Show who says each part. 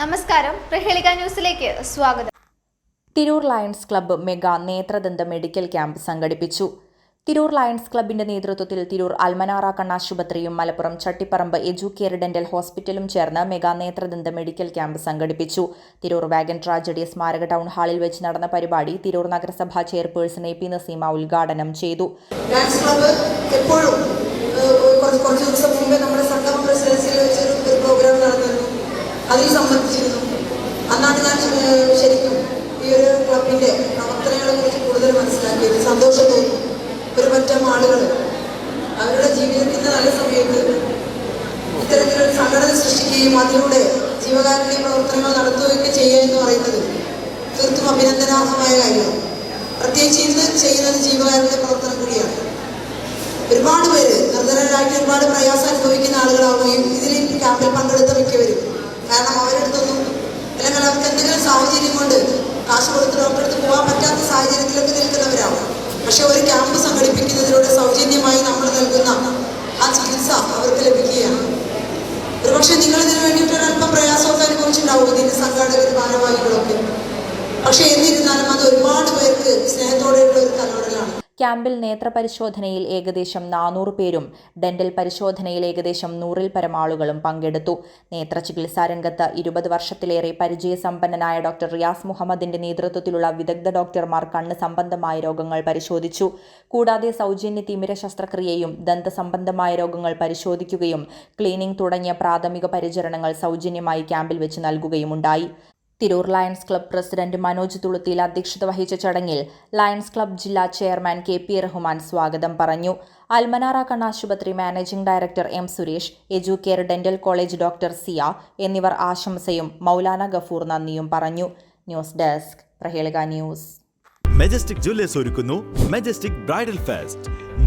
Speaker 1: നമസ്കാരം. പ്രഹേളിക ന്യൂസിലേക്ക് സ്വാഗതം.
Speaker 2: തിരൂർ ലയൺസ് ക്ലബ്ബ് മെഗാ നേത്രദന്ത മെഡിക്കൽ ക്യാമ്പ് സംഘടിപ്പിച്ചു. തിരൂർ ലയൺസ് ക്ലബിന്റെ നേതൃത്വത്തിൽ തിരൂർ അൽമനാറ കണ്ണാശുപത്രിയും മലപ്പുറം ചട്ടിപ്പറമ്പ് എജുകെയർ ഡെന്റൽ ഹോസ്പിറ്റലും ചേർന്ന് മെഗാ നേത്രദന്ത മെഡിക്കൽ ക്യാമ്പ് സംഘടിപ്പിച്ചു. തിരൂർ വാഗൻ ട്രാജഡി സ്മാരക ടൗൺ ഹാളിൽ വെച്ച് നടന്ന പരിപാടി തിരൂർ നഗരസഭാ ചെയർപേഴ്സൺ എ പി നസീമ ഉദ്ഘാടനം ചെയ്തു.
Speaker 3: എപ്പോഴും ഏഹ്, കുറച്ച് കുറച്ച് ദിവസം മുമ്പേ നമ്മുടെ സംഘം വെച്ചൊരു പ്രോഗ്രാം നടന്നിരുന്നു. അതിൽ സംബന്ധിച്ചിരുന്നു ജീവിതത്തിന്റെ നല്ല സമയത്ത് ഇത്തരത്തിലൊരു സംഘടന സൃഷ്ടിക്കുകയും അതിലൂടെ ജീവകാരുണ്യ പ്രവർത്തനങ്ങൾ നടത്തുകയൊക്കെ ചെയ്യുക എന്ന് പറയുന്നത് തീർത്തും അഭിനന്ദനാർഹമായ കാര്യമാണ്. പ്രത്യേകിച്ച് ഇന്ന് ചെയ്യുന്നത് ജീവകാരുണ്യ പ്രവർത്തനം കൂടിയാണ്. ഒരുപാട് പേര് നിർധനരായിട്ട് ഒരുപാട് പ്രയാസം അനുഭവിക്കുന്ന ആളുകളാവുകയും ഇതിൽ ക്യാമ്പിൽ പങ്കെടുത്ത മിക്കവരും. കാരണം അവരെടുത്തൊന്നും അല്ലെങ്കിൽ അവർക്ക് എന്തെങ്കിലും സാഹചര്യം കൊണ്ട് കാശ് കൊടുത്ത് ഡോക്ടറെ അടുത്ത് പോകാൻ പറ്റാത്ത സാഹചര്യത്തിലൊക്കെ നിൽക്കുന്നവരാണ്. പക്ഷെ ഒരു ക്യാമ്പ് സംഘടിപ്പിക്കുന്നതിലൂടെ സൗജന്യമായി നമ്മൾ ചികിത്സ അവർക്ക് ലഭിക്കുകയാണ്. ഒരുപക്ഷെ നിങ്ങൾ ഇതിന് വേണ്ടിയിട്ട് ഒരല്പം പ്രയാസമൊക്കെ അനുഭവിച്ചിട്ടുണ്ടാവും ഇതിന്റെ സംഘാടകർ ഭാരവാഹികളൊക്കെ. പക്ഷെ എന്നിരുന്നാലും അത് ഒരുപാട് പേർക്ക് സ്നേഹത്തോടെയുള്ള ഒരു തലോടലാണ്
Speaker 2: ക്യാമ്പിൽ നേത്രപരിശോധനയിൽ ഏകദേശം നാനൂറ് പേരും ഡെന്റൽ പരിശോധനയിൽ ഏകദേശം നൂറിൽ പരം ആളുകളും പങ്കെടുത്തു. നേത്രചികിത്സാ രംഗത്ത് ഇരുപത് വർഷത്തിലേറെ പരിചയസമ്പന്നനായ ഡോക്ടർ റിയാസ് മുഹമ്മദിന്റെ നേതൃത്വത്തിലുള്ള വിദഗ്ധ ഡോക്ടർമാർ കണ്ണ് സംബന്ധമായ രോഗങ്ങൾ പരിശോധിച്ചു. കൂടാതെ സൗജന്യ തിമിര ശസ്ത്രക്രിയയും ദന്ത സംബന്ധമായ രോഗങ്ങൾ പരിശോധിക്കുകയും ക്ലീനിംഗ് തുടങ്ങിയ പ്രാഥമിക പരിചരണങ്ങൾ സൗജന്യമായി ക്യാമ്പിൽ വെച്ച് നൽകുകയുമുണ്ടായി. Tirur lions club president Manoj Thuluthil അധ്യക്ഷത വഹിച്ച ചടങ്ങിൽ ലയൺസ് ക്ലബ്ബ് ജില്ലാ ചെയർമാൻ കെ പി റഹ്മാൻ സ്വാഗതം പറഞ്ഞു. അൽമനാറ കണ്ണാശുപത്രി managing director M Suresh Educare dental college doctor Ziya എന്നിവർ ആശംസയും മൗലാന ഗഫൂർ നന്ദിയും പറഞ്ഞു. News desk Prahelika news.
Speaker 4: Majestic Jewellers ഒരുക്കുന്നു. Majestic bridal fest